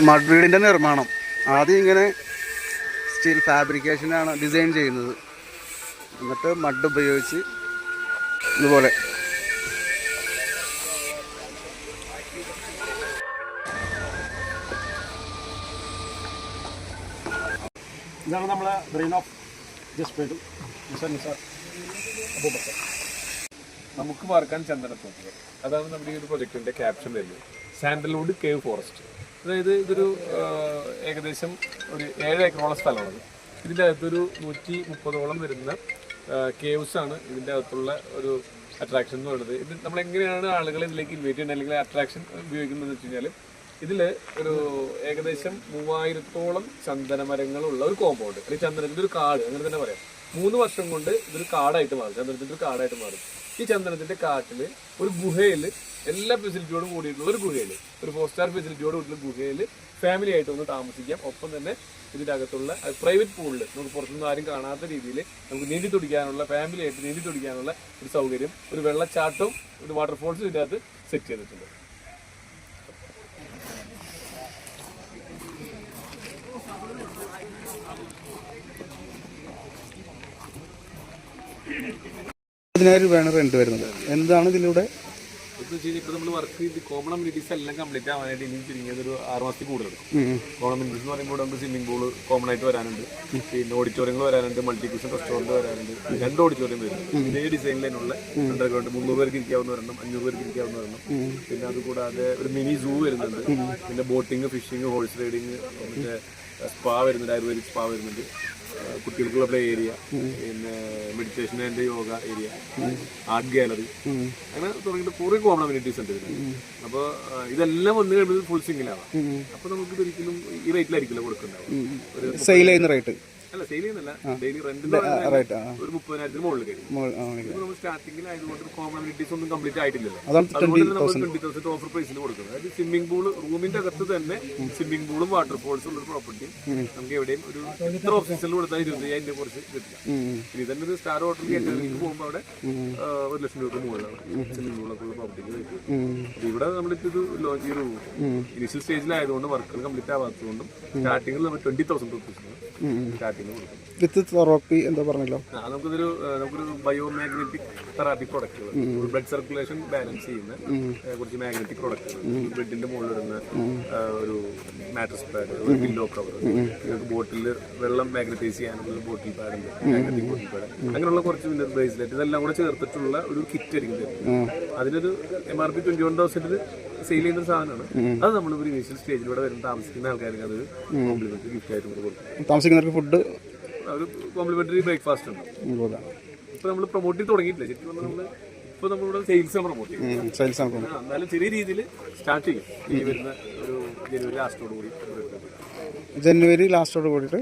Mud വീടിന്റെ നിർമ്മാണം. ആദ്യം ഇങ്ങനെ സ്റ്റീൽ ഫാബ്രിക്കേഷനാണ് ഡിസൈൻ ചെയ്യുന്നത്. എന്നിട്ട് മഡ് ഉപയോഗിച്ച് ഇതുപോലെ. ഇതാണ് നമ്മളെ ബ്രെയിൻ ഓഫ് ജസ്പേഡ് നിസാർ നിസാർ അബൂബക്കർ. നമുക്ക് പാർക്കാൻ ചന്ദനത്തോപ്പ്. അതാണ് നമ്മുടെ ഈ ഒരു പ്രൊജക്ടിന്റെ ക്യാപ്ഷൻ വരുന്നത്. Sandalwood cave forest. അതായത് ഇതൊരു ഏകദേശം ഒരു ഏഴ് ഏക്കറോളം സ്ഥലമാണ്. ഇതിന്റെ അകത്തൊരു നൂറ്റി മുപ്പതോളം വരുന്ന കേവ്സ് ആണ് ഇതിന്റെ അകത്തുള്ള ഒരു അട്രാക്ഷൻ എന്ന് പറയുന്നത്. ഇത് നമ്മൾ എങ്ങനെയാണ് ആളുകളെ ഇതിലേക്ക് ഇൻവൈറ്റ് ചെയ്യുന്നത് അല്ലെങ്കിൽ അട്രാക്ഷൻ ഉപയോഗിക്കുന്നത് വെച്ച് കഴിഞ്ഞാൽ ഇതിൽ ഒരു ഏകദേശം മൂവായിരത്തോളം ചന്ദനമരങ്ങളുള്ള ഒരു കോമ്പൗണ്ട് അല്ലെങ്കിൽ ചന്ദനത്തിന്റെ ഒരു കാട് അങ്ങനെ തന്നെ പറയാം. മൂന്ന് വർഷം കൊണ്ട് ഇതൊരു കാടായിട്ട് മാറും. ചന്ദനത്തിന്റെ ഒരു കാടായിട്ട് മാറും. ഈ ചന്ദനത്തിന്റെ കാട്ടിൽ ഒരു ഗുഹയിൽ എല്ലാ ഫെസിലിറ്റിയോടും കൂടിയിട്ടുള്ള ഒരു ഗുഹയിൽ ഒരു ഫോർ സ്റ്റാർ ഫെസിലിറ്റിയോട് കൂടിയുള്ള ഗുഹയിൽ ഫാമിലി ആയിട്ട് ഒന്ന് താമസിക്കാം. ഒപ്പം തന്നെ ഇതിന്റെ അകത്തുള്ള പ്രൈവറ്റ് പൂളിൽ നമുക്ക് പുറത്തുനിന്ന് ആരും കാണാത്ത രീതിയിൽ നമുക്ക് നീന്തി തുടിക്കാനുള്ള ഫാമിലി ആയിട്ട് നീന്തി തുടിക്കാനുള്ള ഒരു സൗകര്യം ഒരു വെള്ളച്ചാട്ടവും ഒരു വാട്ടർഫോൾസും ഇതിന്റെ അകത്ത് സെറ്റ് ചെയ്തിട്ടുണ്ട്. പതിനായിരം രൂപയാണ് റെന്റ് വരുന്നത്. എന്താണ് ഇതിലൂടെ എന്ന് വെച്ച് ഇപ്പോൾ നമ്മൾ വർക്ക് ചെയ്ത് കോമൺ അമ്യൂണിറ്റീസ് എല്ലാം കംപ്ലീറ്റ് ആവാനായിട്ട് ഇനിയും ചുരുങ്ങിയത് ഒരു ആറ് മാസത്തിൽ കൂടുതൽ കോമൺ അമ്യൂണിറ്റീസ് എന്ന് പറയുമ്പോൾ നമുക്ക് സ്വിമ്മിംഗ് പൂൾ കോമൺ ആയിട്ട് വരാനുണ്ട്. പിന്നെ ഓഡിറ്റോറിയങ്ങൾ വരാനുണ്ട് മൾട്ടി ക്യൂഷൻ റെസ്റ്റോറന്റ് വരാനുണ്ട്. രണ്ട് ഓഡിറ്റോറിയം വരുന്നുണ്ട് ഇതേ ഡിസൈനിലുള്ള അണ്ടർഗ്രൗണ്ട് മുന്നൂറ് പേർക്ക് ഇരിക്കാവുന്ന ഒരെണ്ണം അഞ്ഞൂറ് പേർക്ക് ഇരിക്കാവുന്ന ഒരെണ്ണം. പിന്നെ അതുകൂടാതെ ഒരു മിനി സൂ വരുന്നുണ്ട്. പിന്നെ ബോട്ടിങ് ഫിഷിംഗ് ഹോഴ്സ് റൈഡിങ് പിന്നെ സ്പാ വരുന്നുണ്ട് ആയുർവേദിക് സ്പാ വരുന്നുണ്ട്. കുട്ടികൾക്കുള്ള പ്ലേ ഏരിയ പിന്നെ meditation and yoga area art gallery അങ്ങനെ തുടങ്ങിയിട്ട് കുറേ കോമൺ ഉണ്ട് ഇതിന് അപ്പോൾ ഇതെല്ലാം വന്നു കഴിയുമ്പോൾ ഫുൾ സിംഗിലാണ് അപ്പോൾ നമുക്ക് ഒരിക്കലും ഈ റേറ്റിലായിരിക്കില്ല കൊടുക്കണ്ടാവും സെയിൽ ചെയ്യുന്ന റേറ്റ് അല്ല സെയിൽ ചെയ്യുന്നില്ല. ഡെയിലി റെന്റ് റേറ്റ് ആ ഒരു മുപ്പതിനായിരത്തിന് മുകളിൽ സ്റ്റാർട്ടിംഗിൽ ആയതുകൊണ്ട് ഒന്നും കംപ്ലീറ്റ് ആയിട്ടില്ലല്ലോ. ട്വന്റി തൗസൻഡ് ഓഫർ പ്രൈസിൽ കൊടുക്കുന്നത്. അതായത് സ്വിമ്മിംഗ് പൂൾ റൂമിന്റെ അകത്ത് തന്നെ സ്വിമ്മിംഗ് പൂളും വാട്ടർഫോൾസും ഉള്ള ഒരു പ്രോപ്പർട്ടി നമുക്ക് എവിടെയും ഒരു ഇത്ര ഓപ്ഷൻസിൽ കൊടുത്താൽ ഇരുപത്തയ്യായിരം രൂപ കുറച്ച് കിട്ടില്ല ഇനി തന്നെ ഒരു സ്റ്റാർ ഹോട്ടൽ പോകുമ്പോൾ അവിടെ ഒരു ലക്ഷം രൂപ മുകളിലാണ് സ്വിമ്മിംഗ് പൂളൊക്കെ ഉള്ള പ്രോപ്പർട്ടിക്ക് ഇവിടെ നമ്മളിപ്പോ ഇത് ലോഞ്ച് ഒരു ഇനിഷ്യൽ സ്റ്റേജിലായതുകൊണ്ട് വർക്കുകൾ കംപ്ലീറ്റ് ആവാത്തതുകൊണ്ടും സ്റ്റാർട്ടിംഗിൽ നമ്മൾ ട്വന്റി തൗസൻഡ് റുപ്പീസ് സ്റ്റാർട്ടിങ് കൊടുക്കുന്നത് വിത്ത് തെറാപ്പി എന്താ പറഞ്ഞല്ലോ? നമുക്കൊരു നമുക്കിതൊരു നമുക്കൊരു ബയോ മാഗ്നറ്റിക് തെറാപ്പി പ്രൊഡക്റ്റുകൾ ബ്ലഡ് സർക്കുലേഷൻ ബാലൻസ് ചെയ്യുന്ന കുറച്ച് മാഗ്നറ്റിക് പ്രൊഡക്റ്റുകൾ ബ്ലഡിന്റെ മുകളിലിടുന്ന ആ, ഒരു മാട്രസ് പാഡ് ഒരു പില്ലോ കവർ ബോട്ടിൽ വെള്ളം മാഗ്നറ്റൈസ് ചെയ്യാനുള്ള bottle pad magnetic bottle pad അങ്ങനെയുള്ള കുറച്ച് വിന്നർ ബ്രേസ്ലെറ്റ് ഇതെല്ലാം കൂടെ ചേർത്തിട്ടുള്ള ഒരു കിറ്റ് ആയിരിക്കും അതിനൊരു M R P twenty one തൗസൻഡിൽ sale ചെയ്യുന്ന ഒരു സാധനമാണ്. അത് നമ്മൾ ഒരു ഇനീഷ്യൽ സ്റ്റേജിലൂടെ വരുന്ന താമസിക്കുന്ന ആൾക്കാർക്ക് അത് കോംപ്ലിമെന്ററി ഗിഫ്റ്റ് ആയിട്ട് കൊടുക്കും. താമസിക്കുന്നവർക്ക് ഫുഡ് ഒരു കോംപ്ലിമെന്ററി ബ്രേക്ക്ഫാസ്റ്റ് ഉണ്ട്. ഇപ്പൊ നമ്മൾ പ്രൊമോട്ട് ചെയ്ത് തുടങ്ങിയിട്ടില്ല. ശരിക്കും പറഞ്ഞാൽ നമ്മൾ ഇപ്പൊ നമ്മളിവിടെ സെയിൽസ് പ്രൊമോട്ട് ആണ് ആ, എന്നാലും ചെറിയ രീതിയിൽ സ്റ്റാർട്ട് ചെയ്യും. ഈ വരുന്ന ഒരു ജനുവരി ലാസ്റ്റോട് കൂടി ജനുവരി ലാസ്റ്റോട് കൂടിയിട്ട്?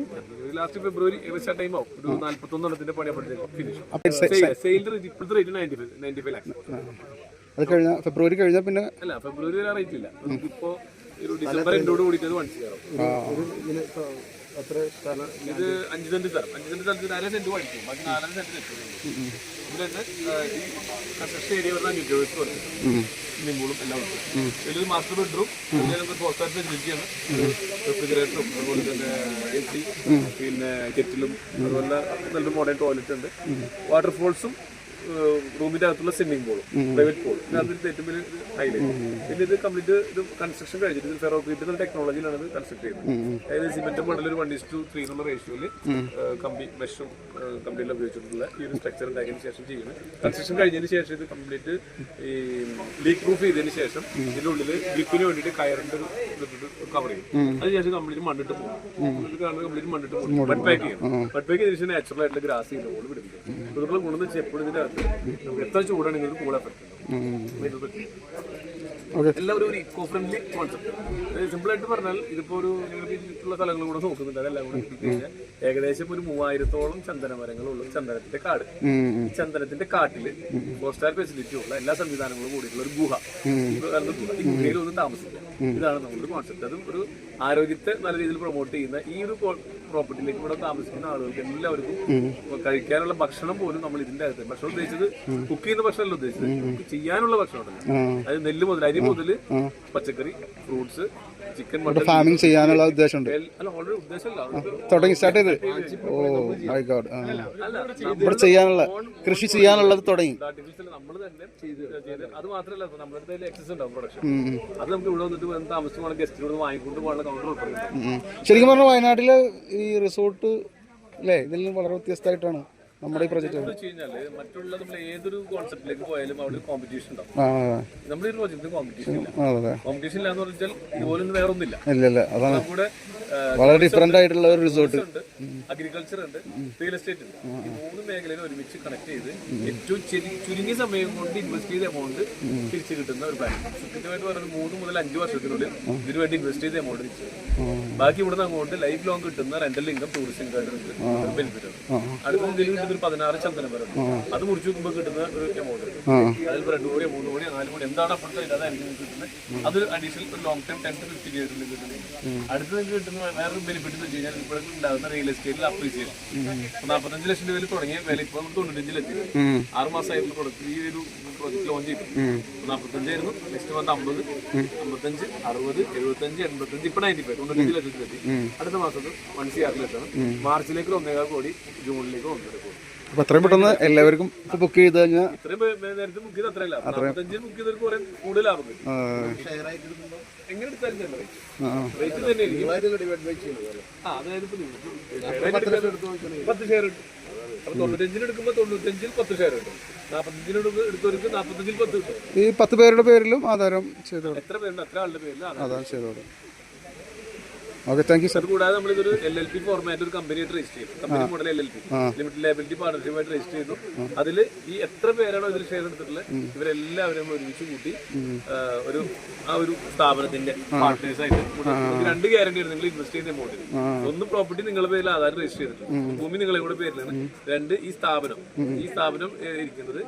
ലാസ്റ്റ് ഫെബ്രുവരി ഏകദേശം ടൈം ആവും. ഒരു നാല്പത്തൊന്ന് എണ്ണത്തിന്റെ പണി ഫിനിഷ് ഇപ്പോഴത്തെ rate ninety five ninety five lakhs അത് കഴിഞ്ഞാൽ ഫെബ്രുവരി കഴിഞ്ഞാൽ പിന്നെ അല്ല ഫെബ്രുവരി വരെ റേറ്റ് ഇല്ല. ഒരു ഡിസംബർ എൻഡോട് കൂടിയിട്ട് അത് വണ്ടി കയറും. ഇത് അഞ്ച് സെന്റ് സ്ഥലം അഞ്ച് സെന്റ് സ്ഥലത്ത് അര സെന്റ് വഴിക്കും ബാക്കി നാലര സെന്റ് നെറ്റ് ഇവിടെ തന്നെ ആ, ഈ കൺസ്ട്രക്ഷൻ ഏരിയ പറഞ്ഞാൽ അഞ്ഞൂറ്റി എഴുപത് സ്ക്വയർ സ്വിമ്മിംഗ് പൂളും എല്ലാം ഉണ്ട്. മാസ്റ്റർ ബെഡ്റൂം നമുക്ക് ഫെസിലിറ്റിയാണ് റെഫ്രിജറേറ്ററും അതുപോലെ തന്നെ എ സി പിന്നെ കെറ്റിലും അതുപോലെ നല്ലൊരു മോഡേൺ ടോയ്ലറ്റ് ഉണ്ട്. വാട്ടർഫോൾസും റൂമിന്റെ അകത്തുള്ള സ്വിമ്മിംഗ് പൂളും പ്രൈവറ്റ് പൂളും അതിന്റെ ഏറ്റവും വലിയ ഹൈലൈറ്റ് പിന്നെ ഇത് കംപ്ലീറ്റ് ഇത് കൺസ്ട്രക്ഷൻ കഴിഞ്ഞിട്ട് ഇത് ഫെറോക്രീറ്റ് എന്ന ടെക്നോളജിയിലാണ് ഇത് കൺസ്ട്രക്ട് ചെയ്യുന്നത്. അതായത് സിമെന്റ് മണ്ണിൽ ഒരു വൺ ഇസ് ടു ത്രീ എന്നുള്ള റേഷ്യോയിൽ കമ്പി മെഷും കമ്പനിയിൽ ഉപയോഗിച്ചിട്ടുള്ള ഈ ഒരു സ്ട്രക്ചർ ഉണ്ടാക്കിയതിന് ശേഷം ചെയ്യുന്നത്. കൺസ്ട്രക്ഷൻ കഴിഞ്ഞതിന് ശേഷം ഇത് കംപ്ലീറ്റ് ഈ ലീക്ക് പ്രൂഫ് ചെയ്തതിന് ശേഷം ഇതിനുള്ളിൽ ഗ്രിപ്പിന് വേണ്ടിയിട്ട് കയറിന്റെ ഒരു കവർ ചെയ്യും. അതിനുശേഷം കംപ്ലീറ്റ് മണ്ണിട്ട് പോകും കാണുന്നത് കംപ്ലീറ്റ് മണ്ണിട്ട് പോകും ബഡ് പാക്ക് ചെയ്യും. ബഡ് പാക്ക് ചെയ്തതിന് ശേഷം നാച്ചുറൽ ആയിട്ടുള്ള ഗ്രാസ് ഇതുള്ള ഗുണം എന്ന് വെച്ചാൽ എപ്പോഴും അകത്ത് എത്ര എല്ലാവരും ഒരു ഇക്കോ ഫ്രണ്ട്ലി കോൺസെപ്റ്റ് സിമ്പിൾ ആയിട്ട് പറഞ്ഞാൽ ഇതിപ്പോ ഒരു ചുറ്റുള്ള സ്ഥലങ്ങൾ കൂടെ നോക്കുന്നുണ്ട്. അതെല്ലാം കൂടെ കഴിഞ്ഞാൽ ഏകദേശം ഒരു മൂവായിരത്തോളം ചന്ദന മരങ്ങളുള്ള ചന്ദനത്തിന്റെ കാട്. ചന്ദനത്തിന്റെ കാട്ടിൽ ഫോർ സ്റ്റാർ ഫെസിലിറ്റി ഉള്ള എല്ലാ സംവിധാനങ്ങളും കൂടിയിട്ടുള്ള ഒരു ഗുഹ. ഈ ഗുഹയിൽ ഒന്ന് താമസിക്കാം ഇതാണ് നമ്മുടെ കോൺസെപ്റ്റ് അതും ഒരു ആരോഗ്യത്തെ നല്ല രീതിയിൽ പ്രൊമോട്ട് ചെയ്യുന്ന ഈ ഒരു പ്രോപ്പർട്ടിയിലേക്ക് ഇവിടെ താമസിക്കുന്ന ആളുകൾക്ക് എല്ലാവർക്കും കഴിക്കാനുള്ള ഭക്ഷണം പോലും നമ്മൾ ഇതിന്റെ അകത്ത് ഭക്ഷണം ഉദ്ദേശിച്ചത് കുക്ക് ചെയ്യുന്ന ഭക്ഷണമല്ല ഉദ്ദേശിച്ചത്. കുക്ക് ചെയ്യാനുള്ള ഭക്ഷണം അതായത് അത് നെല്ല് മുതൽ അരി മുതൽ പച്ചക്കറി ഫ്രൂട്ട്സ് ഇവിടെ ഫാമിംഗ് ചെയ്യാനുള്ള ഉദ്ദേശമുണ്ട്. തുടങ്ങി സ്റ്റാർട്ട് ചെയ്ത്. ഓ മൈ ഗോഡ് ഇവിടെ ചെയ്യാനുള്ള കൃഷി ചെയ്യാനുള്ളത് തുടങ്ങി. ആർട്ടിഫിഷ്യൽ നമ്മൾ തന്നെ ചെയ്ത് ചെയ്ത്. അത് മാത്രമല്ല നമ്മുടെ അടുത്ത് എക്സസ് ഉണ്ടാവും പ്രൊഡക്ഷൻ ഉം, ഉം, അത് നമുക്ക് ഇവിടെ വന്നിട്ട് വന്ന് താമസിച്ച് ഗസ്റ്റിനോട് വാങ്ങിക്കൊണ്ട് പോകാനുള്ള കൗണ്ടർ ഉൾപ്പെടുന്നുണ്ട് ഉം, ഉം. ശരിക്കും പറഞ്ഞാൽ വയനാട്ടിലെ ഈ റിസോർട്ട് അല്ലേ ഇതിൽ നിന്ന് വളരെ വ്യത്യസ്തമായിട്ടാണ് നമ്മുടെ ഈ മറ്റുള്ള നമ്മൾ ഏതൊരു കോൺസെപ്റ്റിലേക്ക് പോയാലും അവിടെ കോമ്പറ്റീഷൻ ഉണ്ടാവും. നമ്മുടെ ഈ പ്രോജക്റ്റ് കോമ്പറ്റീഷൻ ഇല്ല. കോമ്പറ്റീഷൻ പറഞ്ഞാൽ ഇതുപോലൊന്നും വേറെ ഇല്ല അതാണ്. കൂടെ വളരെ ഡിഫറെന്റ് ആയിട്ടുള്ള ഒരു റിസോർട്ട് ഉണ്ട്. അഗ്രികൾച്ചർ ഉണ്ട്. റിയൽ എസ്റ്റേറ്റ് ഉണ്ട്. ഈ മൂന്ന് മേഖലയിൽ ഒരുമിച്ച് കണക്ട് ചെയ്ത് ഏറ്റവും ചുരുങ്ങിയ സമയം കൊണ്ട് ഇൻവെസ്റ്റ് ചെയ്ത എമൗണ്ട് തിരിച്ചു കിട്ടുന്ന ഒരു പ്ലാൻ കൃത്യമായിട്ട് പറയുന്നത് മൂന്ന് മുതൽ അഞ്ച് വർഷത്തിനുള്ളിൽ ഇതിനു വേണ്ടി ഇൻവെസ്റ്റ് ചെയ്ത എമൗണ്ട് തിരിച്ചു. തരും. ബാക്കി ഇവിടുന്ന് അങ്ങോട്ട് ലൈഫ് ലോങ് കിട്ടുന്ന rental income tourist income benefit ആണ്. അടുത്ത ഒരു പതിനാറ് ചന്ദനം വരെ. അത് മുറിച്ച് നോക്കുമ്പോൾ കിട്ടുന്ന ഒരു എമൗണ്ട് അതിൽ രണ്ട് കോടി മൂന്ന് കോടി നാല് കോടി എന്താണ് അപ്പോഴത്തെ നിങ്ങൾക്ക് കിട്ടുന്നത്. അത് അഡീഷണൽ ഒരു long time ten to fifteen ഇയേഴ്സിൽ കിട്ടുന്നത്. അടുത്ത് നിങ്ങൾക്ക് കിട്ടുന്ന വേറൊരു ബെനിഫിറ്റ് എന്ന് വെച്ച് കഴിഞ്ഞാൽ ഇപ്പോഴും ഉണ്ടാകുന്ന റിയൽ എസ്റ്റേറ്റിൽ അപ്രീസിയേഷൻ നാൽപ്പത്തഞ്ച് ലക്ഷം രൂപയിൽ തുടങ്ങിയ വില ഇപ്പോൾ തൊണ്ണൂറ്റഞ്ചിലെത്തി ആറ് മാസമായിട്ടുള്ള പ്രൊഡക്റ്റ് ഈ ഒരു പ്രോജക്റ്റ് ലോഞ്ച് ചെയ്തു. നാൽപ്പത്തഞ്ചായിരുന്നു നെക്സ്റ്റ് മന്ത് അമ്പത്. അമ്പത്തഞ്ച് അറുപത് എഴുപത്തഞ്ച് എൺപത്തഞ്ച് ഇപ്പൊ നയന്റി ഫൈവ് തൊണ്ണൂറ്റഞ്ച് ലക്ഷത്തിലെത്തി അടുത്ത മാസത്ത് വൺ സി ആറിലെത്തണം മാർച്ചിലേക്ക് ഒന്നേകാൽ കോടി ജൂണിലേക്ക് ഒന്നര കോടി അപ്പൊ എത്രയും പെട്ടെന്ന് എല്ലാവർക്കും ബുക്ക് ചെയ്ത് കഴിഞ്ഞാൽ നേരത്തെ ബുക്ക് ചെയ്ത് കിട്ടും. ഈ പത്ത് പേരുടെ പേരിലും ആധാരം ചെയ്തോളൂ. എത്ര പേരുണ്ട്? എത്ര ആളുടെ പേരിൽ ആധാരം. അതാണ് ചെയ്ത് കൊടുക്കും ഓക്കെ താങ്ക് യു സർ കൂടാതെ നമ്മൾ ഇതൊരു എൽ എൽ പി ഫോർമാറ്റ് ഒരു കമ്പനിയായിട്ട് രജിസ്റ്റർ ചെയ്തു. Company model L L P limited liability പാർട്ണർഷിപ്പായിട്ട് register ചെയ്തു. അതിൽ ഈ എത്ര പേരാണോ ഇതിൽ ഷെയർ എടുത്തിട്ടുള്ളത്? ഇവരെല്ലാവരും ഒരുമിച്ച് കൂട്ടി ഒരു ആ ഒരു സ്ഥാപനത്തിന്റെ പാർട്ട്നേഴ്സ് ആയിട്ട്. രണ്ട് ഗ്യാരണ്ടി നിങ്ങൾ ഇൻവെസ്റ്റ് ചെയ്യുന്ന എമൗണ്ടിൽ ഒന്ന് പ്രോപ്പർട്ടി നിങ്ങളുടെ പേരിൽ ആധാരം രജിസ്റ്റർ ചെയ്തിട്ടുണ്ട്. ഭൂമി നിങ്ങളുടെ കൂടെ പേരിലാണ്. രണ്ട് ഈ സ്ഥാപനം. ഈ സ്ഥാപനം ഇരിക്കുന്നത്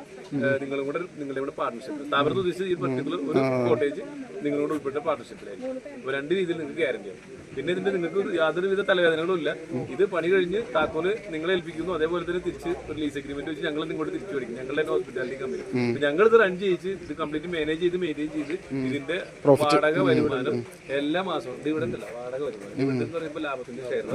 നിങ്ങളും കൂടെ നിങ്ങളുടെ കൂടെ പാർട്ണർഷിപ്പ് സ്ഥാപനത്തിൽ ഉദ്ദേശിച്ചത് ഈ പർട്ടിക്കുലർ ഒരു കോട്ടേജ് നിങ്ങളോട് ഉൾപ്പെട്ട പാർട്ണർഷിപ്പിലായിരിക്കും രണ്ട് രീതിയിൽ നിങ്ങൾക്ക് ഗ്യാരണ്ടി ആണ് പിന്നെ ഇതിന്റെ നിങ്ങൾക്ക് യാതൊരു യാതൊരുവിധ തലവേദനകളും ഇല്ല. ഇത് പണി കഴിഞ്ഞ് താക്കോൽ നിങ്ങളെ ഏൽപ്പിക്കുന്നു. അതേപോലെ തന്നെ തിരിച്ച് ഒരു ലീസ് അഗ്രിമെന്റ് വെച്ച് ഞങ്ങൾ ഇങ്ങോട്ട് തിരിച്ചു മേടിക്കും. ഞങ്ങളുടെ ഹോസ്പിറ്റാലിറ്റി കമ്പനി ഞങ്ങൾ ഇത് റൺ ചെയ്യിച്ച് ഇത് കംപ്ലീറ്റ് മാനേജ് ചെയ്ത് മെയിന്റെയിൻ ചെയ്ത് ഇതിന്റെ വാടക വരുമാനം എല്ലാ മാസവും. ഇത് അല്ല വാടക വരുമാനം. ഇവിടെ എന്ന് പറയുമ്പോൾ ലാഭത്തിന്റെ ഷെയർ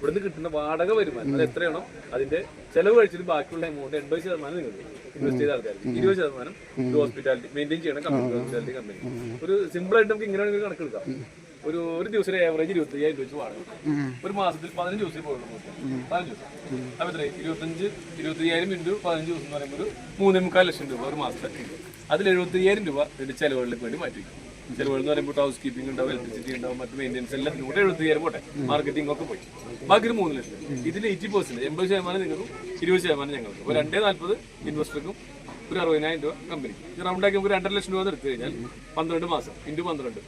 ഇവിടുന്ന് കിട്ടുന്ന വാടക വരുമാനം അത് എത്രയാണോ അതിന്റെ ചെലവ് കഴിച്ചിട്ട് ബാക്കിയുള്ള എമൗണ്ട് എൺപത് ശതമാനം നിങ്ങൾക്ക് ഇൻവെസ്റ്റ് ചെയ്ത ആൾക്കാർ ഇരുപത് ശതമാനം ഹോസ്പിറ്റാലിറ്റി മെയിന്റെയിൻ ചെയ്യണം ഹോസ്പിറ്റാലിറ്റി കമ്പനി ഒരു സിമ്പിൾ ആയിട്ട് നമുക്ക് ഇങ്ങനെ വേണമെങ്കിൽ കണക്കെടുക്കാം ഒരു ഒരു ദിവസം ഏവറേജ് ഇരുപത്തി അയ്യായിരം രൂപ വെച്ച് വാടക ഒരു മാസത്തിൽ പതിനഞ്ച് ദിവസം പോകുള്ളൂ പതിനഞ്ച് ദിവസം. അപ്പൊ എത്ര ഇരുപത്തഞ്ച് ഇരുപത്തി അയ്യായിരം ഇന്റു പതിനഞ്ച് ദിവസം എന്ന് പറയുമ്പോൾ ഒരു മൂന്നേ മുക്കാൽ ലക്ഷം രൂപ ഒരു മാസത്തെ. അതിൽ എഴുപത്തി അയ്യായിരം രൂപ ഇതിന്റെ ചെലവുകളിലേക്ക് വേണ്ടി മാറ്റി ചിലവുകൾ എന്ന് പറയുമ്പോൾ ഹൗസ് കീപ്പിംഗ് ഉണ്ടാവും ഇലക്ട്രിസിറ്റി ഉണ്ടാവും മറ്റ് മെയിന്റെനൻസ് എല്ലാം കൂടെ എഴുപത്തി അയ്യായിരം പോട്ടെ മാർക്കറ്റിംഗ് ഒക്കെ പോയി. ബാക്കി ഒരു മൂന്ന് ലക്ഷം. ഇതിൽ എയ്റ്റി പെർസെന്റ് എൺപത് ശതമാനം നിങ്ങൾക്കും ഇരുപത് ശതമാനം ഞങ്ങൾക്ക്. ഒരു രണ്ടേ നാൽപ്പത് ഇൻവെസ്റ്റർക്കും ഒരു അറുപതിനായിരം രൂപ കമ്പനി റൗണ്ട് റൗണ്ടാക്കി നമുക്ക് രണ്ടര ലക്ഷം രൂപ എടുത്തു കഴിഞ്ഞാൽ പന്ത്രണ്ട് മാസം ഇന്റു പന്ത്രണ്ട്.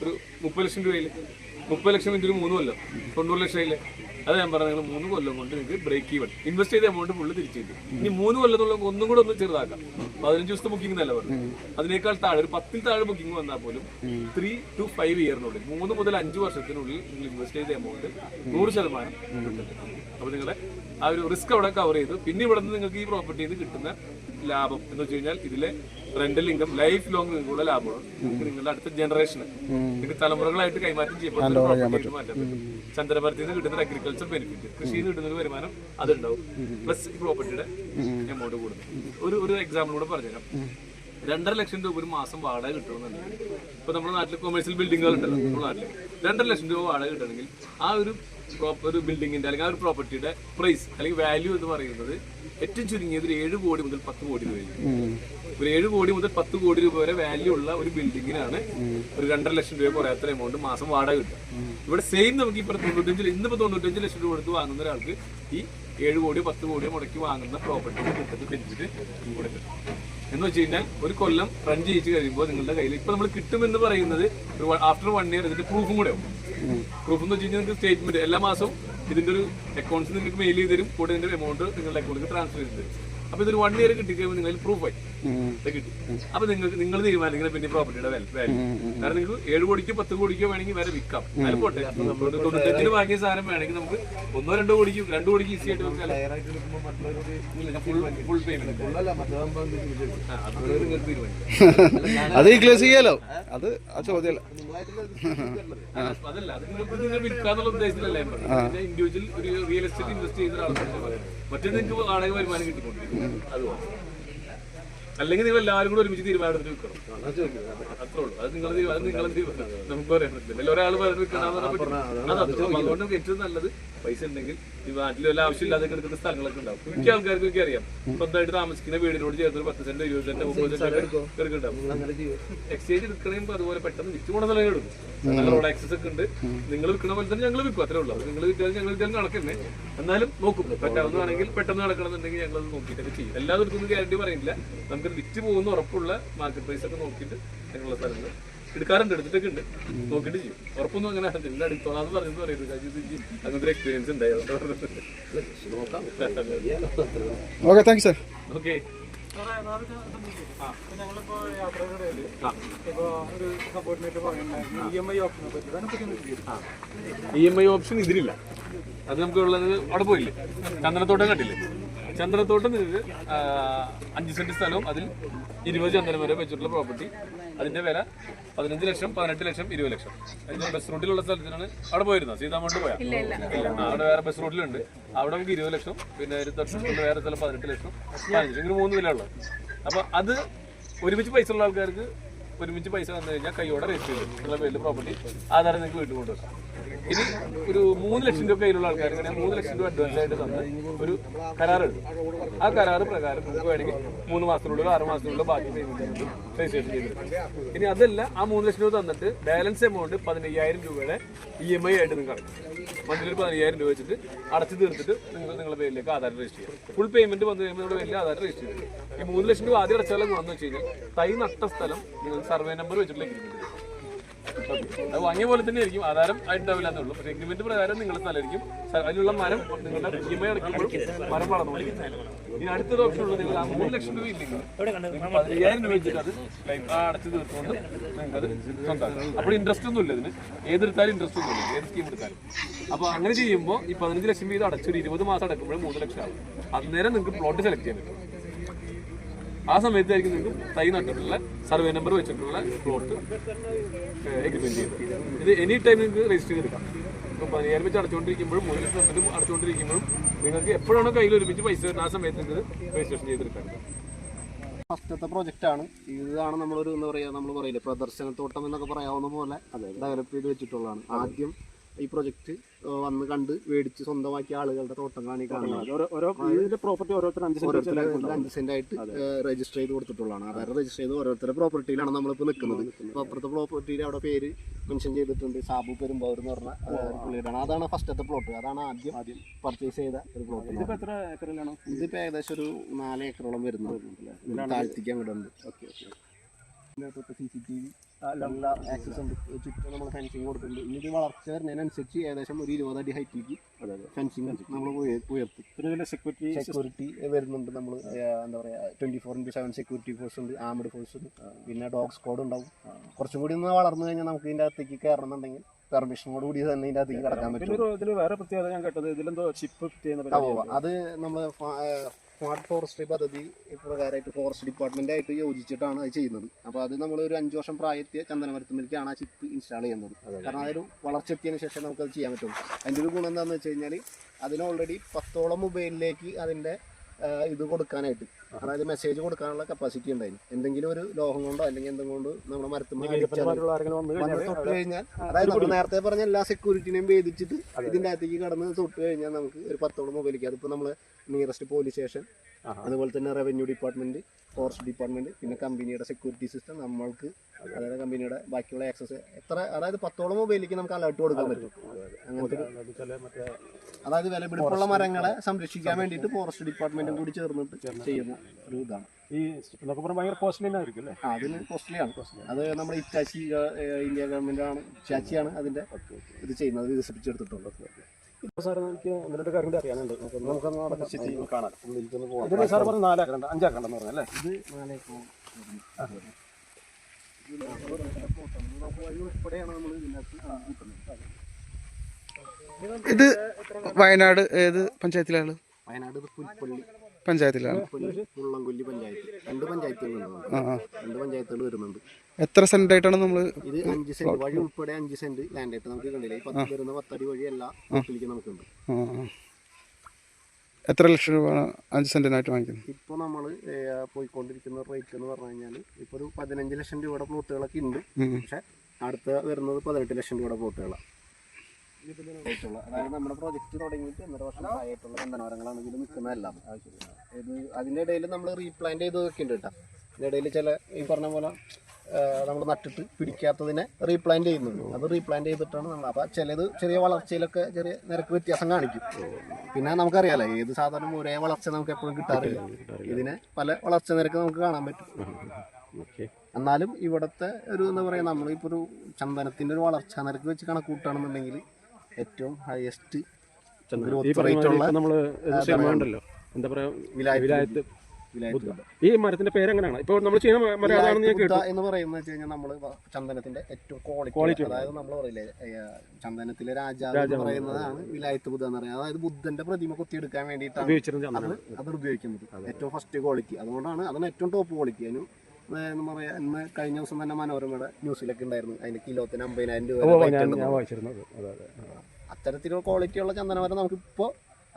ഒരു മുപ്പത് ലക്ഷം രൂപയിൽ മുപ്പത് ലക്ഷം ഒരു മൂന്ന് കൊല്ലം. തൊണ്ണൂറ് ലക്ഷം അതിൽ അത് ഞാൻ പറഞ്ഞ നിങ്ങൾ മൂന്ന് കൊല്ലം കൊണ്ട് നിങ്ങൾക്ക് ബ്രേക്ക് ഈവൻ ഇൻവെസ്റ്റ് ചെയ്ത എമൗണ്ട് ഫുള്ള് തിരിച്ചു കിട്ടും ഇനി മൂന്ന് കൊല്ലത്തുള്ള ഒന്നും കൂടെ ഒന്ന് ചെറുതാക്കാം. പതിനഞ്ച് ദിവസത്തെ ബുക്കിംഗ് എന്നല്ല പറഞ്ഞു അതിനേക്കാൾ താഴെ ഒരു പത്തിൽ താഴെ ബുക്കിംഗ് വന്നാൽ പോലും ത്രീ ടു ഫൈവ് ഇയറിനുള്ളിൽ മൂന്ന് മുതൽ അഞ്ച് വർഷത്തിനുള്ളിൽ നിങ്ങൾ ഇൻവെസ്റ്റ് ചെയ്ത എമൗണ്ട് നൂറ് ശതമാനം അപ്പൊ നിങ്ങളെ ആ ഒരു റിസ്ക് അവിടെ കവർ ചെയ്തു പിന്നെ ഇവിടെ നിന്ന് നിങ്ങൾക്ക് ഈ പ്രോപ്പർട്ടിയിൽ നിന്ന് കിട്ടുന്ന ലാഭം എന്ന് വെച്ച് കഴിഞ്ഞാൽ ഇതിലെ റെന്റൽ ഇൻകം ലൈഫ് ലോങ് നിങ്ങളുടെ ലാഭമാണ്. നിങ്ങൾക്ക് നിങ്ങളുടെ അടുത്ത ജനറേഷന് നിങ്ങൾക്ക് തലമുറകളായിട്ട് കൈമാറ്റം ചെയ്യപ്പെടുന്ന ചന്ദ്രപരത്തിൽ നിന്ന് കിട്ടുന്ന അഗ്രികൾച്ചർ ബെനിഫിറ്റ് കൃഷിയിൽ നിന്ന് കിട്ടുന്ന വരുമാനം അതുണ്ടാവും. പ്ലസ് പ്രോപ്പർട്ടിയുടെ എമൗണ്ട് കൂടുന്നു ഒരു ഒരു എക്സാമ്പിൾ കൂടെ പറഞ്ഞുതരാം. രണ്ടര ലക്ഷം രൂപ ഒരു മാസം വാടക കിട്ടണമെന്നുണ്ടെങ്കിൽ ഇപ്പൊ നമ്മുടെ നാട്ടിൽ കൊമേഴ്സ്യൽ ബിൽഡിങ്ങുകൾ ഉണ്ടല്ലോ നമ്മുടെ നാട്ടിൽ രണ്ടര ലക്ഷം രൂപ വാടക കിട്ടണമെങ്കിൽ ആ ഒരു ഒരു ബിൽഡിങ്ങിന്റെ അല്ലെങ്കിൽ ആ ഒരു പ്രോപ്പർട്ടിയുടെ പ്രൈസ് അല്ലെങ്കിൽ വാല്യൂ എന്ന് പറയുന്നത് ഏറ്റവും ചുരുങ്ങിയത് ഒരു ഏഴ് കോടി മുതൽ പത്ത് കോടി രൂപ ഒരു ഏഴ് കോടി മുതൽ പത്ത് കോടി രൂപ വരെ വാല്യൂ ഉള്ള ഒരു ബിൽഡിങ്ങിനാണ് ഒരു രണ്ടര ലക്ഷം രൂപ കുറയാത്ത എമൗണ്ട് മാസം വാടക കിട്ടുക. ഇവിടെ സെയിം നമുക്ക് ഇപ്പൊ തൊണ്ണൂറ്റഞ്ച് ഇന്നിപ്പോ തൊണ്ണൂറ്റഞ്ച് ലക്ഷം രൂപ കൊടുത്ത് വാങ്ങുന്ന ഒരാൾക്ക് ഈ ഏഴ് കോടിയോ പത്ത് കോടിയോ മുടക്കി വാങ്ങുന്ന പ്രോപ്പർട്ടി കിട്ടുന്ന ബെനിഫിറ്റ് കൊടുക്കും എന്ന് വെച്ച് കഴിഞ്ഞാൽ ഒരു കൊല്ലം റൺ ചെയ്യിച്ച് കഴിയുമ്പോൾ നിങ്ങളുടെ കയ്യിൽ ഇപ്പൊ നമ്മൾ കിട്ടുമെന്ന് പറയുന്നത് ആഫ്റ്റർ വൺ ഇയർ ഇതിന്റെ പ്രൂഫും കൂടെ ആവും. പ്രൂഫ് എന്ന് വെച്ച് കഴിഞ്ഞാൽ നിങ്ങൾക്ക് സ്റ്റേറ്റ്മെന്റ് എല്ലാ മാസവും ഇതിന്റെ ഒരു അക്കൗണ്ട്സ് നിങ്ങൾക്ക് മെയിൽ ചെയ്ത് തരും കൂടെ ഇതിന്റെ എമൗണ്ട് നിങ്ങളുടെ അക്കൗണ്ടിൽ ട്രാൻസ്ഫർ ചെയ്ത് തരും അപ്പൊ ഇതൊരു വൺ ഇയർ കിട്ടി കിട്ടിക്കഴിയുമ്പോൾ നിങ്ങൾ പ്രൂഫ് ആയി. കിട്ടി. അപ്പൊ നിങ്ങൾക്ക് നിങ്ങൾ തീരുമാനിക്കുന്ന പിന്നെ പ്രോപ്പർട്ടിയുടെ വാല്യൂ കാരണം നിങ്ങൾക്ക് ഏഴ് കോടിക്കോ പത്ത് കോടിക്കോ വേണമെങ്കിൽ വരെ വിൽക്കാം. അത് പോട്ടെ. നമ്മൾ തൊണ്ണൂറ്റഞ്ചിന് വാങ്ങിയ സാധനം വേണമെങ്കിൽ നമുക്ക് ഒന്നോ രണ്ടോ കോടിക്ക് രണ്ടു കോടിക്ക് ഈസി ആയിട്ട് ഫുൾ പേയ്മെന്റ് അത് നിങ്ങൾ തീരുമാനിക്കാം. അത് ക്ലോസ് ചെയ്യാലോ? അത് ആ ചോദ്യമല്ല. അതല്ല. അത് നിങ്ങൾക്ക് നിങ്ങൾ വിൽക്കാന്നുള്ള ഉദ്ദേശത്തിലല്ലേ ഇൻഡിവിജ്വൽ ഒരു റിയൽ എസ്റ്റേറ്റ് ഇൻവെസ്റ്റ് ചെയ്ത ആൾക്കാർ മറ്റേ നിങ്ങൾക്ക് വരുമാനം കിട്ടിക്കൊണ്ടിരിക്കും. അതുപോലെ അല്ലെങ്കിൽ നിങ്ങൾ എല്ലാവരും കൂടെ ഒരുമിച്ച് തീരുമാനം എടുത്ത് വിൽക്കണം അത്രേ ഉള്ളൂ. അത് നിങ്ങൾ അത് നിങ്ങൾ നമുക്ക് പറയാൻ പറ്റില്ല. ഒരാൾ പറഞ്ഞ് ഉള്ളൂ. അതുകൊണ്ട് ഏറ്റവും നല്ലത് പൈസ ഉണ്ടെങ്കിൽ ഈ നാട്ടിൽ വല്ല ആവശ്യമില്ലാതെ കിടക്കുന്ന സ്ഥലങ്ങളൊക്കെ ഉണ്ടാവും. മിക്ക ആൾക്കാർക്ക് ഒക്കെ അറിയാം. സ്വന്തമായിട്ട് താമസിക്കുന്ന വീടിനോട് ചേർത്ത് ഒരു പത്ത് സെന്റ് ഇരുപത് സെന്റ് മുപ്പത് സെന്റ് എക്സ്ചേഞ്ച് എടുക്കണമെങ്കിൽ അതുപോലെ പെട്ടെന്ന് വിറ്റ് പോണ സ്ഥലങ്ങൾ എടുക്കും റോഡ് ആക്സസ് ഒക്കെ ഉണ്ട്. നിങ്ങൾ വിൽക്കണ പോലെ തന്നെ ഞങ്ങൾ വിൽക്കും. അത്രേ ഉള്ളൂ. നിങ്ങൾ വിറ്റാലും ഞങ്ങൾ വിറ്റാലും കണക്കന്നെ എന്നാലും നോക്കും. പറ്റാവുന്നതാണെങ്കിൽ പെട്ടെന്ന് നടക്കണമെന്നുണ്ടെങ്കിൽ ഞങ്ങൾ അത് നോക്കിയിട്ടൊക്കെ ചെയ്യും. എല്ലാവർക്കും ഗ്യാരണ്ടി പറയുന്നില്ല നമുക്ക് വിറ്റ് പോകുന്ന ഉറപ്പുള്ള മാർക്കറ്റ് പ്രൈസ് ഒക്കെ നോക്കിയിട്ട് അങ്ങനെയുള്ള സ്ഥലങ്ങൾ എടുക്കാറുണ്ട് എടുത്തിട്ടൊക്കെ ഉണ്ട്. നോക്കിയിട്ട് ചെയ്യും. ഉറപ്പൊന്നും അങ്ങനെ എല്ലാ എടുത്തോളാന്ന് പറഞ്ഞത് പറയുന്നത് കാര്യം ഇത് ഈ അങ്ങനത്തെ ഒരു എക്സ്പീരിയൻസ് ഉണ്ടായിരുന്നു താങ്ക് ഓക്കെ ഇപ്പൊ ഒരു സപ്പോർട്ടിനായിട്ട് പറയുന്നുണ്ടായിരുന്നു. ഇ എം ഐ ഓപ്ഷനെ പറ്റി. അതിനെപ്പറ്റി ഒന്ന് വിശദീകരിക്കും. ഇ എം ഐ ഓപ്ഷൻ ഇതിലില്ല. അത് നമുക്ക് ഉള്ളത് അവിടെ പോയില്ലേ? ചന്ദനത്തോട്ടം കണ്ടില്ലേ? ചന്ദനത്തോട്ടം നിങ്ങൾക്ക് അഞ്ച് സെന്റ് സ്ഥലവും അതിൽ ഇരുപത് ചന്ദനം വരെ വെച്ചിട്ടുള്ള പ്രോപ്പർട്ടി അതിന്റെ വില പതിനഞ്ച് ലക്ഷം പതിനെട്ട് ലക്ഷം ഇരുപത് ലക്ഷം. ബസ് റൂട്ടിലുള്ള സ്ഥലത്തിനാണ് അവിടെ പോയിരുന്നത്. സീതാമോട്ട് പോയാ? അവിടെ വേറെ ബസ് റൂട്ടിലുണ്ട് അവിടെ നമുക്ക് ഇരുപത് ലക്ഷം പിന്നെ ഒരു തൊട്ടടുത്തുള്ള വേറെ സ്ഥലം പതിനെട്ട് ലക്ഷം പതിനഞ്ച് ഇങ്ങനെ മൂന്ന് വില ഉള്ളത്. അപ്പൊ അത് ഒരുമിച്ച് പൈസ ഉള്ള ആൾക്കാർക്ക് ഒരുമിച്ച് പൈസ വന്നു കഴിഞ്ഞാൽ കൈയോടെ രജിസ്റ്റർ ചെയ്യും നിങ്ങളുടെ പേരിൽ പ്രോപ്പർട്ടി ആധാരം നിങ്ങൾക്ക് വീട്ടിൽ കൊണ്ടുവരാം. ഇനി ഒരു മൂന്ന് ലക്ഷം രൂപ കയ്യിലുള്ള ആൾക്കാർക്ക് മൂന്ന് ലക്ഷം രൂപ അഡ്വാൻസ് ആയിട്ട് തന്ന് ഒരു എടുക്കും. ആ കരാറ് പ്രകാരം നിങ്ങൾക്ക് വേണമെങ്കിൽ മൂന്ന് മാസത്തിനുള്ളിൽ ആറ് മാസത്തിനുള്ളിൽ ബാക്കി പേയ്മെന്റ് രജിസ്ട്രേഷൻ ചെയ്തു ഇനി അതല്ല ആ മൂന്ന് ലക്ഷം രൂപ തന്നിട്ട് ബാലൻസ് എമൗണ്ട് പതിനയ്യായിരം രൂപയുടെ ഇ എം ഐ ആയിട്ട് നിങ്ങൾക്ക് അടയ്ക്കും. മന്ത്ലി പതിനയ്യായിരം രൂപ വെച്ചിട്ട് അടച്ചു തീർത്തിട്ട് നിങ്ങൾ നിങ്ങളുടെ പേരിലേക്ക് ആധാരം രജിസ്റ്റർ ചെയ്യും. ഫുൾ പേയ്മെന്റ് വന്നു കഴിയുമ്പോൾ നിങ്ങളുടെ പേരിൽ ആധാരം രജിസ്റ്റർ ചെയ്യും ഈ മൂന്ന് ലക്ഷം രൂപ ആദ്യം അടച്ചാലും വന്നു വെച്ച് കഴിഞ്ഞാൽ തൈ നട്ട സ്ഥലം നിങ്ങൾ സർവേ നമ്പർ വെച്ചിട്ടുള്ള അത് വാങ്ങിയ പോലെ തന്നെ ആയിരിക്കും ആധാരം ആയിട്ടുണ്ടാവില്ല എന്നുള്ളൂ എഗ്രിമെന്റ് പ്രകാരം നിങ്ങളുടെ സ്ഥലമായിരിക്കും. അതിനുള്ള മരം നിങ്ങളുടെ ഇ മരം വളർന്നു ഇനി അടുത്തൊരു ഓപ്ഷൻ ഉള്ളത് നിങ്ങൾ മൂന്ന് ലക്ഷം രൂപ ഇല്ലെങ്കിൽ പതിനയ്യായിരം രൂപ വെച്ചിട്ട് അത് അടച്ചു തീർത്തുകൊണ്ട് നിങ്ങൾക്ക് അത് അപ്പോൾ ഇൻട്രസ്റ്റ് ഒന്നും ഇല്ല ഇതിന്. ഏതെടുത്താലും ഇൻട്രസ്റ്റ് ഒന്നും ഇല്ല. ഏത് സ്കീം എടുത്താലും. അപ്പോൾ അങ്ങനെ ചെയ്യുമ്പോൾ ഈ പതിനഞ്ച് ലക്ഷം വീതം അടച്ചൊരു ഇരുപത് മാസം അടക്കുമ്പോൾ മൂന്ന് ലക്ഷം ആവും. അന്നേരം നിങ്ങൾക്ക് പ്ലോട്ട് സെലക്ട് ചെയ്യാൻ പറ്റും. ആ സമയത്തായിരിക്കും നിങ്ങൾക്ക് തൈ നട്ടിട്ടുള്ള സർവേ നമ്പർ വെച്ചിട്ടുള്ള പ്ലോട്ട് എഗ്രിമെന്റ് ചെയ്യുന്നത്. ഇത് എനി ടൈം നിങ്ങൾക്ക് രജിസ്റ്റർ ചെയ്തെടുക്കാം ഇപ്പം പതിനായിരം വെച്ച് അടച്ചുകൊണ്ടിരിക്കുമ്പോഴും മൂന്ന് ലക്ഷം രൂപ അടച്ചുകൊണ്ടിരിക്കുമ്പോഴും നിങ്ങൾക്ക് എപ്പോഴാണോ കയ്യിൽ ഒരുമിച്ച് പൈസ വരുന്നത് ആ സമയത്ത് നിങ്ങൾക്ക് രജിസ്ട്രേഷൻ ചെയ്തെടുക്കാം ഫസ്റ്റത്തെ പ്രൊജക്റ്റ് ആണ്. ഇതാണ് നമ്മളൊരു എന്താ പറയാ നമ്മൾ പറയില്ലേ പ്രദർശനത്തോട്ടം എന്നൊക്കെ പറയാവുന്ന പോലെ ഡെവലപ്പ് ചെയ്ത് വെച്ചിട്ടുള്ളതാണ്. ആദ്യം ഈ പ്രൊജക്ട് വന്ന് കണ്ട് മേടിച്ച് സ്വന്തമാക്കിയ ആളുകളുടെ തോട്ടങ്ങളാണ് ഈ കാണുന്നത്. പ്രോപ്പർട്ടി ഓരോരുത്തർ അഞ്ച് സെന്റ് ആയിട്ട് രജിസ്റ്റർ ചെയ്ത് കൊടുത്തിട്ടുള്ളതാണ്. അതായത് രജിസ്റ്റർ ചെയ്ത് ഓരോരുത്തരുടെ പ്രോപ്പർട്ടിയിലാണ് നമ്മളിപ്പോൾ നിൽക്കുന്നത്. അപ്പോൾ അപ്പുറത്തെ പ്രോപ്പർട്ടിയിൽ അവിടെ പേര് മെൻഷൻ ചെയ്തിട്ടുണ്ട്. സാബു പെരുമ്പാവൂർ എന്ന് പറഞ്ഞ പുള്ളിയുടെ അതാണ് ഫസ്റ്റത്തെ പ്ലോട്ട് അതാണ് ആദ്യം ആദ്യം. പർച്ചേസ് ചെയ്ത ഒരു പ്ലോട്ട് ഇതിപ്പോ എത്ര ഏക്കറിലാണ്? ഇതിപ്പോ ഏകദേശം ഒരു നാല് ഏക്കറോളം വരുന്നുണ്ട്. താഴ്ത്തിക്കാൻ അങ്ങോട്ട് ഉണ്ട് ഓക്കെ ഓക്കെ. ഇതിനകത്തൊക്കെ സി സി ടി വി എല്ലാ ആക്സസ് ഉണ്ട് ചുറ്റും നമ്മൾ ഫെൻസിങ് കൊടുക്കുന്നുണ്ട് ഇനി ഇത് വളർച്ച വരുന്നതിനനുസരിച്ച് ഏകദേശം ഒരു ഇരുപത് അടി ഹൈറ്റിലേക്ക് ഫെൻസിങ് നമ്മൾ ഉയർത്തും. പിന്നെ ഇതിന്റെ സെക്യൂരിറ്റി സെക്യൂരിറ്റി വരുന്നുണ്ട് നമ്മൾ എന്താ പറയുക twenty four into seven security force ഉണ്ട് ആംഡ് ഫോഴ്സ് ഉണ്ട്. പിന്നെ ഡോഗ് സ്ക്വാഡ് ഉണ്ടാവും. കുറച്ചും കൂടി ഒന്ന് വളർന്നു കഴിഞ്ഞാൽ നമുക്ക് ഇതിന്റെ അകത്തേക്ക് കയറണമെന്നുണ്ടെങ്കിൽ പെർമിഷനോട് കൂടി തന്നെ ഇതിന്റെ അകത്തേക്ക് കിടക്കാൻ പറ്റും ഇതിൽ വേറെ പ്രത്യേകത ഞാൻ കേട്ടത് ഇതിലെന്തോ ചിപ്പ്. അത് നമ്മൾ സ്മാർട്ട് ഫോറസ്ട്രി പദ്ധതി പ്രകാരമായിട്ട് ഫോറസ്റ്റ് ഡിപ്പാർട്ട്മെന്റ് ആയിട്ട് യോജിച്ചിട്ടാണ് അത് ചെയ്യുന്നത്. അപ്പോൾ അത് നമ്മൾ ഒരു അഞ്ച് വർഷം പ്രായത്തിയ ചന്ദനമരത്തുമ്പോഴേക്കാണ് ആ ചിപ്പ് ഇൻസ്റ്റാൾ ചെയ്യുന്നത്. കാരണം അതൊരു വളർച്ചെത്തിയതിന് ശേഷം നമുക്കത് അത് ചെയ്യാൻ പറ്റും അതിന്റെ ഒരു ഗുണം എന്താണെന്ന് വെച്ച് കഴിഞ്ഞാൽ അതിന് ഓൾറെഡി പത്തോളം മൊബൈലിലേക്ക് അതിന്റെ ഇത് കൊടുക്കാനായിട്ട്. അതായത് മെസ്സേജ് കൊടുക്കാനുള്ള കപ്പാസിറ്റി ഉണ്ടായിരുന്നു എന്തെങ്കിലും ഒരു ലോഹം കൊണ്ടോ അല്ലെങ്കിൽ എന്തെങ്കിലും കൊണ്ട് നമ്മുടെ മരത്തുമ്പോൾ തൊട്ട് കഴിഞ്ഞാൽ അതായത് നമ്മൾ നേരത്തെ പറഞ്ഞ എല്ലാ സെക്യൂരിറ്റിനെയും വേദിച്ചിട്ട് ഇതിന്റെ അകത്തേക്ക് കടന്ന് തൊട്ട് കഴിഞ്ഞാൽ നമുക്ക് ഒരു പത്തോളം മൊബൈലിലേക്ക് അതിപ്പോ നമ്മൾ നിയറസ്റ്റ് പോലീസ് സ്റ്റേഷൻ അതുപോലെ തന്നെ റവന്യൂ ഡിപ്പാർട്ട്മെന്റ് ഫോറസ്റ്റ് ഡിപ്പാർട്ട്മെന്റ് പിന്നെ കമ്പനിയുടെ സെക്യൂരിറ്റി സിസ്റ്റം നമ്മൾക്ക് അതായത് കമ്പനിയുടെ ബാക്കിയുള്ള ആക്സസ് എത്ര അതായത് പത്തോളം മൊബൈലിലേക്ക് നമുക്ക് അലേർട്ട് കൊടുക്കാൻ പറ്റും. അങ്ങനത്തെ അതായത് വിലപിടിപ്പുള്ള മരങ്ങളെ സംരക്ഷിക്കാൻ വേണ്ടിയിട്ട് ഫോറസ്റ്റ് ഡിപ്പാർട്ട്മെന്റും കൂടി ചേർന്നിട്ട് ചെയ്യുന്ന ഒരു ഇതാണ്. ഈ അതിന് കോസ്റ്റ്ലിയാണ് അത് നമ്മുടെ ഇറ്റാച്ചി ഇന്ത്യ ഗവൺമെന്റ് ആണ് ഇറ്റാച്ചിയാണ് അതിന്റെ ഇത് ചെയ്യുന്നത് വികസിപ്പിച്ചെടുത്തിട്ടുള്ളത്. സാറേ എനിക്ക് അങ്ങനത്തെ കാര്യം കൂടി അറിയാനുണ്ട്. നമുക്ക് നമുക്കൊന്ന് അവിടെ ചുറ്റി കാണാം ഉള്ളിലേക്കൊന്ന് പോകാം ഇതിന് സാർ പറഞ്ഞ നാലാക്കണ്ട അഞ്ചാക്കണ്ടെന്ന് പറഞ്ഞല്ലേ ഇത് നാലേക്ക്? വയനാട് ഏത് പഞ്ചായത്തിലാണ്? വയനാട് പുൽപ്പള്ളി. പഞ്ചായത്തിലാണ്. പുൽപ്പള്ളി മുള്ളംകൊല്ലി പഞ്ചായത്ത്. രണ്ട് പഞ്ചായത്തുകളുണ്ട് രണ്ട് പഞ്ചായത്തുകൾ വരുന്നുണ്ട്. എത്ര സെന്റ് ആയിട്ടാണ് നമ്മൾ ഇത് അഞ്ച് സെന്റ് വഴി ഉൾപ്പെടെ അഞ്ച് സെന്റ് ലാൻഡ് ആയിട്ട് നമുക്ക് കണ്ടില്ല? ഈ പത്ത് വരുന്ന പത്തടി വഴി എല്ലാ വീട്ടിലേക്ക് നമുക്കുണ്ട്. എത്ര ലക്ഷം രൂപയാണ് അഞ്ച് സെന്റിനായിട്ട് വാങ്ങിക്കുന്നത്? ഇപ്പോൾ നമ്മൾ പോയിക്കൊണ്ടിരിക്കുന്ന റേറ്റ് എന്ന് പറഞ്ഞു കഴിഞ്ഞാൽ ഇപ്പോൾ ഒരു പതിനഞ്ച് ലക്ഷം രൂപയുടെ പ്ലോട്ടുകളൊക്കെ ഉണ്ട്. പക്ഷെ അടുത്ത വരുന്നത് പതിനെട്ട് ലക്ഷം രൂപയുടെ പ്ലോട്ടുകളാണ് അതായത് നമ്മുടെ പ്രോജക്റ്റ് തുടങ്ങിയിട്ട് ഒന്നര വർഷം ആയിട്ടുള്ള ചന്ദനമരങ്ങളാണ് ഇതിൽ നിൽക്കുന്നതെല്ലാം ഇത് അതിന്റെ ഇടയിൽ നമ്മൾ റീപ്ലാന്റ് ചെയ്തതൊക്കെ ഉണ്ട് കേട്ടോ. ഇതിന്റെ ഇടയിൽ ചില ഈ പറഞ്ഞ പോലെ നമ്മൾ നട്ടിട്ട് പിടിക്കാത്തതിനെ റീപ്ലാന്റ് ചെയ്യുന്നുണ്ട്. അത് റീപ്ലാന്റ് ചെയ്തിട്ടാണ് നമ്മൾ അപ്പോൾ ചിലത് ചെറിയ വളർച്ചയിലൊക്കെ ചെറിയ നിരക്ക് വ്യത്യാസം കാണിക്കും. പിന്നെ നമുക്കറിയാലോ ഏത് സാധനം ഒരേ വളർച്ച നമുക്ക് എപ്പോഴും കിട്ടാറില്ല. ഇതിനെ പല വളർച്ച നിരക്ക് നമുക്ക് കാണാൻ പറ്റും. എന്നാലും ഇവിടുത്തെ ഒരു എന്താ പറയുക നമ്മളിപ്പോൾ ഒരു ചന്ദനത്തിന്റെ ഒരു വളർച്ചാ നിരക്ക് വെച്ച് കണക്കൂട്ടുകയാണെന്നുണ്ടെങ്കിൽ ഏറ്റവും ഹയസ്റ്റ് ഗ്രോത്ത് റേറ്റ് ഉള്ള എന്താ പറയുക വിലായത്ത് ഈ മരത്തിന്റെ പേര് എങ്ങനെയാണ് ഇപ്പോൾ നമ്മൾ ചെയ്യുന്ന മരം അതാണെന്ന് ഞാൻ കേട്ടു. എന്ന് പറയുന്നത് വെച്ച് കഴിഞ്ഞാൽ നമ്മൾ ചന്ദനത്തിന്റെ ഏറ്റവും ക്വാളിറ്റി അതായത് നമ്മൾ പറയില്ലേ ചന്ദനത്തിലെ രാജാവ് എന്ന് പറയുന്നതാണ് വിലായത്ത് ബുദ്ധ എന്ന് പറയുന്നത്. അതായത് ബുദ്ധന്റെ പ്രതിമ കൊത്തിയെടുക്കാൻ വേണ്ടിയിട്ടാണ് അത് അത് ഉപയോഗിക്കുന്നത്. ഏറ്റവും ഫസ്റ്റ് ക്വാളിറ്റി അതുകൊണ്ടാണ് അതാണ് ഏറ്റവും ടോപ്പ് ക്വാളിറ്റി അതിന് എന്ന് പറയാ ഇന്ന് കഴിഞ്ഞ ദിവസം തന്നെ മനോരമയുടെ ന്യൂസിലൊക്കെ ഉണ്ടായിരുന്നു. അതിന്റെ കിലോത്തിന് അമ്പതിനായിരം രൂപ അത്തരത്തിലുള്ള ക്വാളിറ്റിയുള്ള ചന്ദനമരം നമുക്കിപ്പോ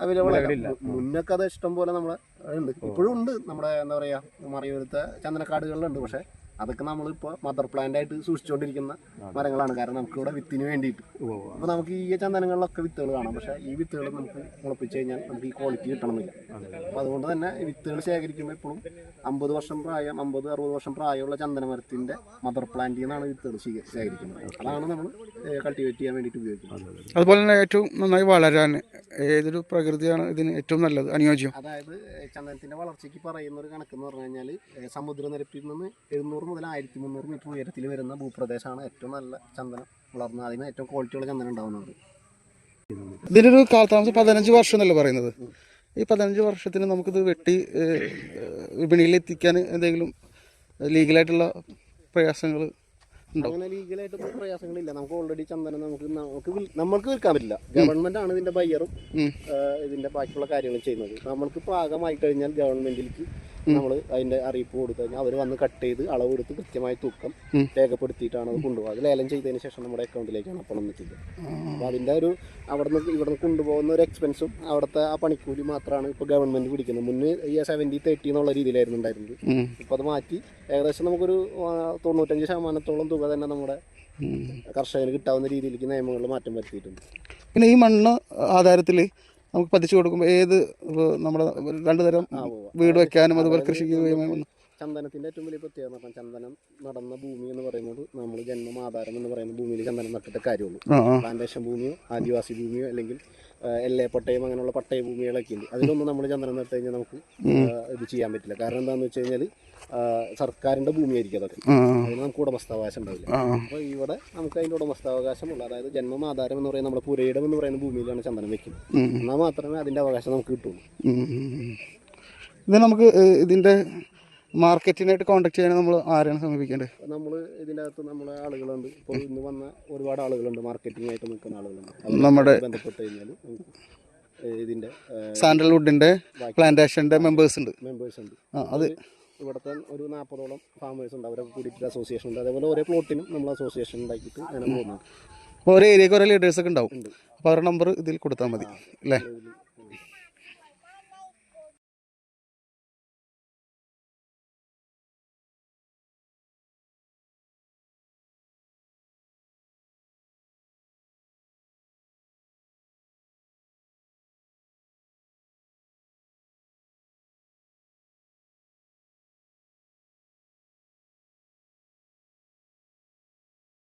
അവൈലബിൾ ആയിട്ടില്ല മുന്നൊക്കെ അത് ഇഷ്ടം പോലെ നമ്മളെ ഉണ്ട്. ഇപ്പോഴും ഉണ്ട് നമ്മുടെ എന്താ പറയാ മറയൂരത്തെ ചന്ദനക്കാടുകളിലുണ്ട്. പക്ഷെ അതൊക്കെ നമ്മളിപ്പോൾ മദർ പ്ലാന്റ് ആയിട്ട് സൂക്ഷിച്ചുകൊണ്ടിരിക്കുന്ന മരങ്ങളാണ്. കാരണം നമുക്ക് ഇവിടെ വിത്തിന് വേണ്ടിയിട്ട്. അപ്പോൾ നമുക്ക് ഈ ചന്ദനങ്ങളിലൊക്കെ വിത്തുകൾ കാണാം. പക്ഷേ ഈ വിത്തുകൾ നമുക്ക് മുളപ്പിച്ച് കഴിഞ്ഞാൽ നമുക്ക് ഈ ക്വാളിറ്റി കിട്ടണമെന്നില്ല. അപ്പോൾ അതുകൊണ്ട് തന്നെ വിത്തുകൾ ശേഖരിക്കുമ്പോൾ എപ്പോഴും അമ്പത് വർഷം പ്രായം അമ്പത് അറുപത് വർഷം പ്രായമുള്ള ചന്ദനമരത്തിന്റെ മദർ പ്ലാന്റിൽ നിന്നാണ് വിത്തുകൾ ശേഖരിക്കുന്നത്. അതാണ് നമ്മൾ കൾട്ടിവേറ്റ് ചെയ്യാൻ വേണ്ടിയിട്ട് ഉപയോഗിക്കുന്നത്. അതുപോലെ തന്നെ ഏറ്റവും നന്നായി വളരാൻ ഏതൊരു പ്രകൃതിയാണ് ഇതിന് ഏറ്റവും നല്ലത്? അനുയോജ്യം? അതായത് ചന്ദനത്തിന്റെ വളർച്ചയ്ക്ക് പറയുന്ന ഒരു കണക്ക് എന്ന് പറഞ്ഞു കഴിഞ്ഞാൽ സമുദ്രനിരപ്പിൽ നിന്ന് എഴുന്നൂറ് മുതൽ ആയിരത്തി മുന്നൂറ് മീറ്റർ ഉയരത്തിൽ വരുന്ന ഭൂപ്രദേശമാണ് ഏറ്റവും നല്ല ചന്ദനം വളർന്ന അതിന് ഏറ്റവും ക്വാളിറ്റിയുള്ള ചന്ദനം ഉണ്ടാവുന്നത്. ഇതിനൊരു കാലതാമസം പതിനഞ്ച് വർഷം എന്നല്ലേ പറയുന്നത്? ഈ പതിനഞ്ച് വർഷത്തിന് നമുക്കിത് വെട്ടി വിപണിയിൽ എത്തിക്കാൻ എന്തെങ്കിലും ലീഗലായിട്ടുള്ള പ്രയാസങ്ങൾ അങ്ങനെ ലീഗലായിട്ടൊന്നും പ്രയാസങ്ങളില്ല. നമുക്ക് ഓൾറെഡി ചന്ദനം നമുക്ക് നമുക്ക് നമ്മൾക്ക് വിൽക്കാൻ പറ്റില്ല. ഗവൺമെന്റ് ആണ് ഇതിന്റെ ബയ്യറും. ഇതിന്റെ ബാക്കിയുള്ള കാര്യങ്ങൾ ചെയ്യുന്നത്. നമ്മൾക്ക് പാകമായി കഴിഞ്ഞാൽ ഗവൺമെന്റിലേക്ക് നമ്മൾ അതിന്റെ അറിയിപ്പ് കൊടുത്തു കഴിഞ്ഞാൽ അവർ വന്ന് കട്ട് ചെയ്ത് അളവ് എടുത്ത് കൃത്യമായി തൂക്കം രേഖപ്പെടുത്തിയിട്ടാണ് അത് കൊണ്ടുപോകുക. അത് ലേലം ചെയ്തതിന് ശേഷം നമ്മുടെ അക്കൗണ്ടിലേക്കാണ് പണം എത്തിക്കുക അപ്പോൾ അതിന്റെ ഒരു അവിടെ നിന്ന് ഇവിടെ നിന്ന് കൊണ്ടുപോകുന്ന ഒരു എക്സ്പെൻസും അവിടുത്തെ ആ പണിക്കൂലി മാത്രമാണ് ഇപ്പോൾ ഗവൺമെന്റ് പിടിക്കുന്നത്. മുന്നേ ഈ സെവന്റി തേർട്ടി എന്നുള്ള രീതിയിലായിരുന്നു ഉണ്ടായിരുന്നത്. ഇപ്പോൾ അത് മാറ്റി ഏകദേശം നമുക്കൊരു തൊണ്ണൂറ്റഞ്ച് ശതമാനത്തോളം തുക തന്നെ നമ്മുടെ. കർഷകന് കിട്ടാവുന്ന രീതിയിലേക്ക് നിയമങ്ങളിൽ മാറ്റം വരുത്തിയിട്ടുണ്ട്. പിന്നെ ഈ മണ്ണ് ആധാരത്തിൽ നമുക്ക് പതിച്ചു കൊടുക്കുമ്പോൾ ഏത് നമ്മുടെ രണ്ടു തരം വീട് വെക്കാനും അതുപോലെ കൃഷിക്ക് ചെയ്യുകയും ചന്ദനത്തിന്റെ ഏറ്റവും വലിയ പ്രത്യേകത എന്ന് പറഞ്ഞാൽ ചന്ദനം നടന്ന ഭൂമി എന്ന് പറയുന്നത് നമ്മൾ ജന്മം ആധാരം എന്ന് പറയുന്ന ഭൂമിയിൽ ചന്ദനം നട്ടിട്ട് കാര്യമുള്ളൂ. പ്ലാന്റേഷൻ ഭൂമിയോ ആദിവാസി ഭൂമിയോ അല്ലെങ്കിൽ എല്ലേ പട്ടയം അങ്ങനെയുള്ള പട്ടയ ഭൂമികളൊക്കെ ഉണ്ട്. അതിലൊന്നും നമ്മൾ ചന്ദനം നട്ട് കഴിഞ്ഞാൽ നമുക്ക് ഇത് ചെയ്യാൻ പറ്റില്ല. കാരണം എന്താണെന്ന് വെച്ച് കഴിഞ്ഞാൽ സർക്കാരിന്റെ ഭൂമിയായിരിക്കും അതൊക്കെ. അതിന് നമുക്ക് ഉടമസ്ഥാവകാശം ഉണ്ടാവില്ല. അപ്പോൾ ഇവിടെ നമുക്ക് അതിന്റെ ഉടമസ്ഥാവകാശമുള്ള അതായത് ജന്മം ആധാരം എന്ന് പറയുന്ന നമ്മുടെ പുരയിടം എന്ന് പറയുന്ന ഭൂമിയിലാണ് ചന്ദനം വെക്കുന്നത്. എന്നാൽ മാത്രമേ അതിന്റെ അവകാശം നമുക്ക് കിട്ടുള്ളൂ. ഇത് നമുക്ക് ഇതിന്റെ മാർക്കറ്റിനായിട്ട് കോൺടാക്ട് ചെയ്യാൻ നമ്മൾ ആരെയാണ് സമീപിക്കേണ്ടത്? നമ്മൾ ഇതിന്റെ അകത്ത് നമ്മളെ ആളുകളുണ്ട്. ഇപ്പോൾ ഇന്ന് വന്ന ഒരുപാട് ആളുകളുണ്ട്. മാർക്കറ്റിംഗ് ആയിട്ട് നിൽക്കുന്ന ആളുകളുണ്ട്. നമ്മുടെ ബന്ധപ്പെട്ട് കഴിഞ്ഞാൽ ഇതിന്റെ സാൻഡൽവുഡിന്റെ പ്ലാന്റേഷന്റെ മെമ്പേഴ്സ് ഉണ്ട്. മെമ്പേഴ്സ് ഉണ്ട്. ആ അത് ഇവിടുത്തെ ഒരു നാൽപ്പതോളം ഫാമേഴ്സ് ഉണ്ട്. അവരൊക്കെ കൂടിയിട്ട് അസോസിയേഷൻ ഉണ്ട്. അതേപോലെ ഓരോ പ്ലോട്ടിനും നമ്മൾ അസോസിയേഷൻ ഉണ്ടാക്കിയിട്ട് അങ്ങനെ പോകുന്നുണ്ട്. അപ്പോൾ ഓരോ ഏരിയക്ക് ഓരോ ലീഡേഴ്സൊക്കെ ഉണ്ടാവും. അപ്പോൾ അവരുടെ നമ്പർ ഇതിൽ കൊടുത്താൽ മതി. അല്ലേ?